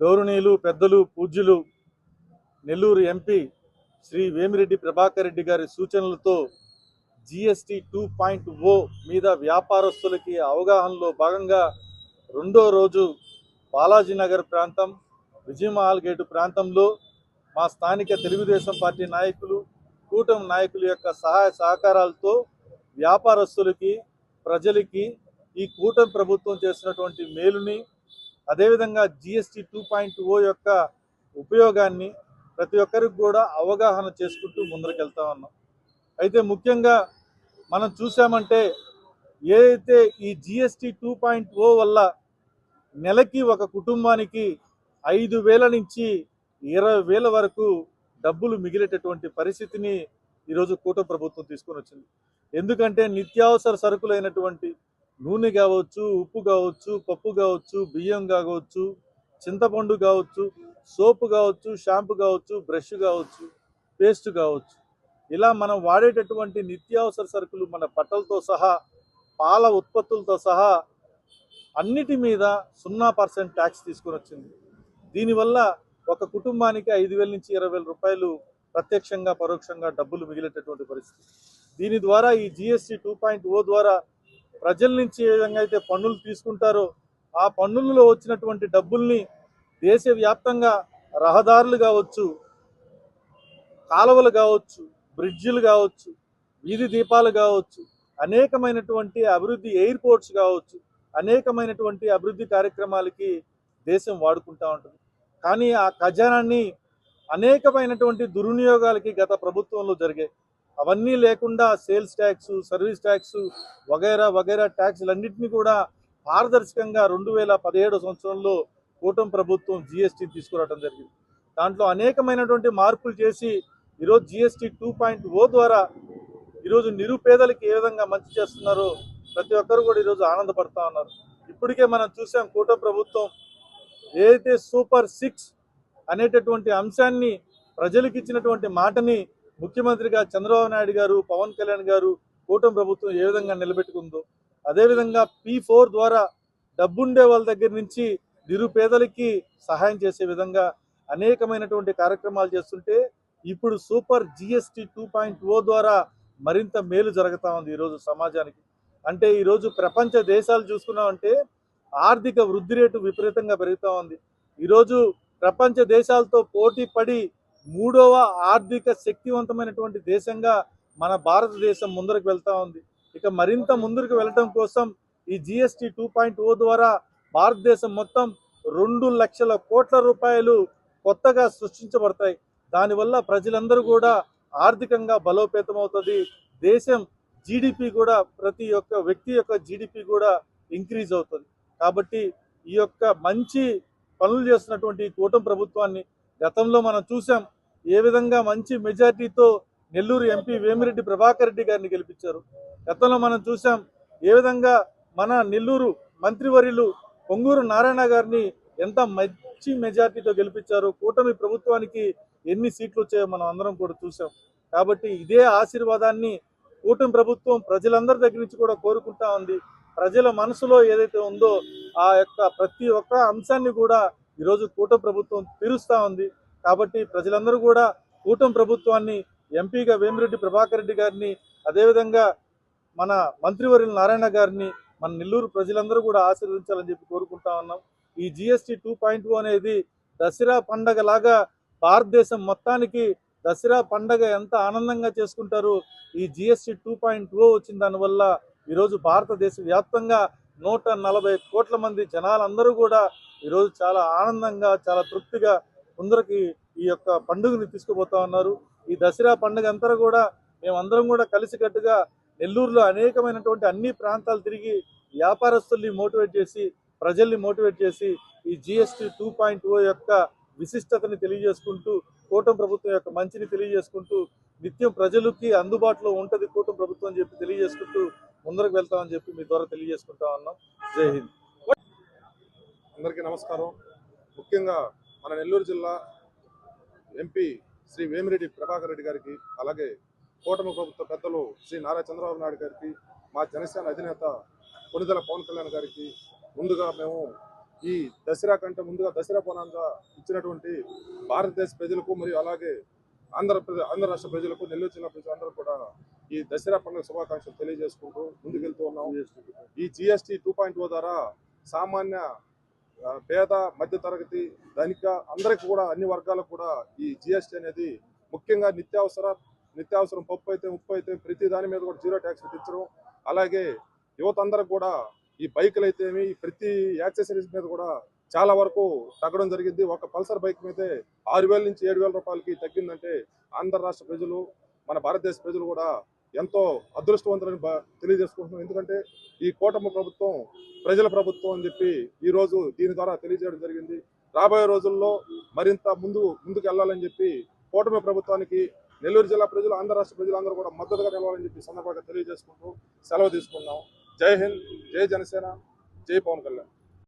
గౌరవనీయులు పెద్దలు పూజ్యులు నెల్లూరు ఎంపీ శ్రీ వేమిరెడ్డి ప్రభాకర్ రెడ్డి గారి సూచనలతో జిఎస్టి టూ పాయింట్ ఓ మీద వ్యాపారస్తులకి అవగాహనలో భాగంగా రెండో రోజు బాలాజీనగర్ ప్రాంతం విజయమహల్ గేటు ప్రాంతంలో మా స్థానిక తెలుగుదేశం పార్టీ నాయకులు కూటమి నాయకుల యొక్క సహాయ సహకారాలతో వ్యాపారస్తులకి ప్రజలకి ఈ కూటమి ప్రభుత్వం చేసినటువంటి మేలుని అదేవిధంగా జిఎస్టీ టూ పాయింట్ ఓ యొక్క ఉపయోగాన్ని ప్రతి ఒక్కరికి కూడా అవగాహన చేసుకుంటూ ముందరకెళ్తా ఉన్నాం. అయితే ముఖ్యంగా మనం చూసామంటే ఏదైతే ఈ జిఎస్టి టూ పాయింట్ ఓ వల్ల నెలకి ఒక కుటుంబానికి ఐదు వేల నుంచి ఇరవై వేల వరకు డబ్బులు మిగిలేటటువంటి పరిస్థితిని ఈరోజు కూటమి ప్రభుత్వం తీసుకొని వచ్చింది. ఎందుకంటే నిత్యావసర సరుకులైనటువంటి నూనె కావచ్చు ఉప్పు కావచ్చు పప్పు కావచ్చు బియ్యం కావచ్చు చింతపండు కావచ్చు సోపు కావచ్చు షాంపూ కావచ్చు బ్రష్ కావచ్చు పేస్ట్ కావచ్చు. ఇలా మనం వాడేటటువంటి నిత్యావసర సరుకులు మన బట్టలతో సహా పాల ఉత్పత్తులతో సహా అన్నిటి మీద సున్నా పర్సెంట్ ట్యాక్స్ తీసుకొని వచ్చింది. దీనివల్ల ఒక కుటుంబానికి ఐదు వేల నుంచి ఇరవై వేల రూపాయలు ప్రత్యక్షంగా పరోక్షంగా డబ్బులు మిగిలేటటువంటి పరిస్థితి. దీని ద్వారా ఈ జిఎస్టి టూ పాయింట్ ఓ ద్వారా ప్రజల నుంచి ఏ విధంగా అయితే పన్నులు తీసుకుంటారో ఆ పన్నులలో వచ్చినటువంటి డబ్బుల్ని దేశవ్యాప్తంగా రహదారులు కావచ్చు కాలువలు కావచ్చు బ్రిడ్జిలు కావచ్చు వీధి దీపాలు కావచ్చు అనేకమైనటువంటి అభివృద్ధి ఎయిర్పోర్ట్స్ కావచ్చు అనేకమైనటువంటి అభివృద్ధి కార్యక్రమాలకి దేశం వాడుకుంటా ఉంటుంది. కానీ ఆ ఖజానాన్ని అనేకమైనటువంటి దుర్వినియోగాలకి గత ప్రభుత్వంలో జరిగాయి. అవన్నీ లేకుండా సేల్స్ ట్యాక్స్ సర్వీస్ ట్యాక్స్ వగైరా వగైరా ట్యాక్స్లన్నింటినీ కూడా పారదర్శకంగా రెండు వేల పదిహేడు సంవత్సరంలో కూటమి ప్రభుత్వం జిఎస్టీ తీసుకురావడం జరిగింది. దాంట్లో అనేకమైనటువంటి మార్పులు చేసి ఈరోజు జిఎస్టీ టూ పాయింట్ ఓ ద్వారా ఈరోజు నిరుపేదలకు ఏ విధంగా మంచి చేస్తున్నారో ప్రతి ఒక్కరు కూడా ఈరోజు ఆనందపడతా ఉన్నారు. ఇప్పటికే మనం చూసాం కూటమి ప్రభుత్వం ఏదైతే సూపర్ సిక్స్ అనేటటువంటి అంశాన్ని ప్రజలకు ఇచ్చినటువంటి మాటని ముఖ్యమంత్రిగా చంద్రబాబు నాయుడు గారు పవన్ కళ్యాణ్ గారు కూటమి ప్రభుత్వం ఏ విధంగా నిలబెట్టుకుందో అదేవిధంగా పీ ఫోర్ ద్వారా డబ్బుండే వాళ్ళ దగ్గర నుంచి నిరుపేదలకి సహాయం చేసే విధంగా అనేకమైనటువంటి కార్యక్రమాలు చేస్తుంటే ఇప్పుడు super GST two point O ద్వారా మరింత మేలు జరుగుతూ ఉంది ఈరోజు సమాజానికి. అంటే ఈరోజు ప్రపంచ దేశాలు చూసుకున్నామంటే ఆర్థిక వృద్ధి రేటు విపరీతంగా పెరుగుతూ ఉంది. ఈరోజు ప్రపంచ దేశాలతో పోటీ పడి మూడవ ఆర్థిక శక్తివంతమైనటువంటి దేశంగా మన భారతదేశం ముందరకు వెళ్తా ఉంది. ఇక మరింత ముందరకు వెళ్ళటం కోసం ఈ జిఎస్టి టూ పాయింట్ ఓ ద్వారా భారతదేశం మొత్తం రెండు లక్షల కోట్ల రూపాయలు కొత్తగా సృష్టించబడతాయి. దానివల్ల ప్రజలందరూ కూడా ఆర్థికంగా బలోపేతం అవుతుంది. దేశం జీడిపి కూడా ప్రతి ఒక్క వ్యక్తి యొక్క జీడిపి కూడా ఇంక్రీజ్ అవుతుంది. కాబట్టి ఈ యొక్క మంచి పనులు చేస్తున్నటువంటి ఈ కూటమి ప్రభుత్వాన్ని గతంలో మనం చూసాం ఏ విధంగా మంచి మెజార్టీతో నెల్లూరు ఎంపీ వేమిరెడ్డి ప్రభాకర్ రెడ్డి గారిని గెలిపించారు. గతంలో మనం చూసాం ఏ విధంగా మన నెల్లూరు మంత్రివర్యులు పొంగూరు నారాయణ గారిని ఎంత మంచి మెజార్టీతో గెలిపించారు కూటమి ప్రభుత్వానికి ఎన్ని సీట్లు వచ్చాయో మనం అందరం కూడా చూసాం. కాబట్టి ఇదే ఆశీర్వాదాన్ని కూటమి ప్రభుత్వం ప్రజలందరి దగ్గర నుంచి కూడా కోరుకుంటా ఉంది. ప్రజల మనసులో ఏదైతే ఉందో ఆ యొక్క ప్రతి ఒక్క అంశాన్ని కూడా ఈరోజు కూటమి ప్రభుత్వం తీరుస్తూ ఉంది. కాబట్టి ప్రజలందరూ కూడా కూటమి ప్రభుత్వాన్ని ఎంపీగా వేమిరెడ్డి ప్రభాకర్ రెడ్డి గారిని అదేవిధంగా మన మంత్రివర్యుల నారాయణ గారిని మన నెల్లూరు ప్రజలందరూ కూడా ఆశీర్వదించాలని చెప్పి కోరుకుంటా ఉన్నాం. ఈ జిఎస్టి టూ పాయింట్ అనేది దసరా పండగ లాగా భారతదేశం మొత్తానికి దసరా పండగ ఎంత ఆనందంగా చేసుకుంటారు. ఈ జిఎస్టి టూ పాయింట్ ఓ వచ్చిన దానివల్ల ఈరోజు భారతదేశ వ్యాప్తంగా నూట నలభై కోట్ల మంది జనాలందరూ కూడా ఈరోజు చాలా ఆనందంగా చాలా తృప్తిగా ముందరికి ఈ యొక్క పండుగని తీసుకుపోతా ఉన్నారు. ఈ దసరా పండుగ అంతా కూడా మేమందరం కూడా కలిసికట్టుగా నెల్లూరులో అనేకమైనటువంటి అన్ని ప్రాంతాలు తిరిగి వ్యాపారస్తుల్ని మోటివేట్ చేసి ప్రజల్ని మోటివేట్ చేసి ఈ జిఎస్టి టూ పాయింట్ ఓ యొక్క విశిష్టతని తెలియజేసుకుంటూ కూటమి ప్రభుత్వం యొక్క మంచిని తెలియజేసుకుంటూ నిత్యం ప్రజలకి అందుబాటులో ఉంటుంది కూటమి ప్రభుత్వం అని చెప్పి తెలియజేసుకుంటూ ముందరకు వెళ్తామని చెప్పి మీ ద్వారా తెలియజేసుకుంటా ఉన్నాం. జై హింద్. అందరికీ నమస్కారం. ముఖ్యంగా మన నెల్లూరు జిల్లా ఎంపీ శ్రీ వేమిరెడ్డి ప్రభాకర్ రెడ్డి గారికి అలాగే కూటమి ప్రభుత్వ పెద్దలు శ్రీ నారా చంద్రబాబు నాయుడు గారికి మా జనసేన అధినేత కొనిదల పవన్ కళ్యాణ్ గారికి ముందుగా మేము ఈ దసరా కంటే ముందుగా దసరా బోనాంగా ఇచ్చినటువంటి భారతదేశ ప్రజలకు మరియు అలాగే ఆంధ్రప్రదేశ్ ఆంధ్ర రాష్ట్ర ప్రజలకు నెల్లూరు జిల్లా ప్రజలందరూ కూడా ఈ దసరా పండుగ శుభాకాంక్షలు తెలియజేసుకుంటూ ముందుకెళ్తూ ఉన్నాం. ఈ జిఎస్టి టూ పాయింట్ ఓ ద్వారా సామాన్య పేద మధ్య తరగతి ధనిక అందరికి కూడా అన్ని వర్గాలకు కూడా ఈ జిఎస్టీ అనేది ముఖ్యంగా నిత్యావసర నిత్యావసరం పప్పు అయితే ఉప్పు అయితే ప్రతి దాని మీద కూడా జీరో ట్యాక్స్ విధించడం అలాగే యువత అందరికి కూడా ఈ బైకులు అయితేమి ప్రతి యాక్సెసరీస్ మీద కూడా చాలా వరకు తగ్గడం జరిగింది. ఒక పల్సర్ బైక్ మీదే ఆరు వేల నుంచి ఏడు వేల రూపాయలకి తగ్గిందంటే ఆంధ్ర రాష్ట్ర ప్రజలు మన భారతదేశ ప్రజలు కూడా ఎంతో అదృష్టవంతులని తెలియజేసుకుంటున్నాం. ఎందుకంటే ఈ కూటమి ప్రభుత్వం ప్రజల ప్రభుత్వం అని చెప్పి ఈరోజు దీని ద్వారా తెలియజేయడం జరిగింది. రాబోయే రోజుల్లో మరింత ముందు ముందుకు వెళ్ళాలని చెప్పి కూటమి ప్రభుత్వానికి నెల్లూరు జిల్లా ప్రజలు ఆంధ్ర రాష్ట్ర ప్రజలందరూ కూడా మద్దతుగా నిలవాలని చెప్పి సందర్భంగా తెలియజేసుకుంటూ సెలవు తీసుకున్నాం జై హింద్ జై జనసేన జై పవన్ కళ్యాణ్.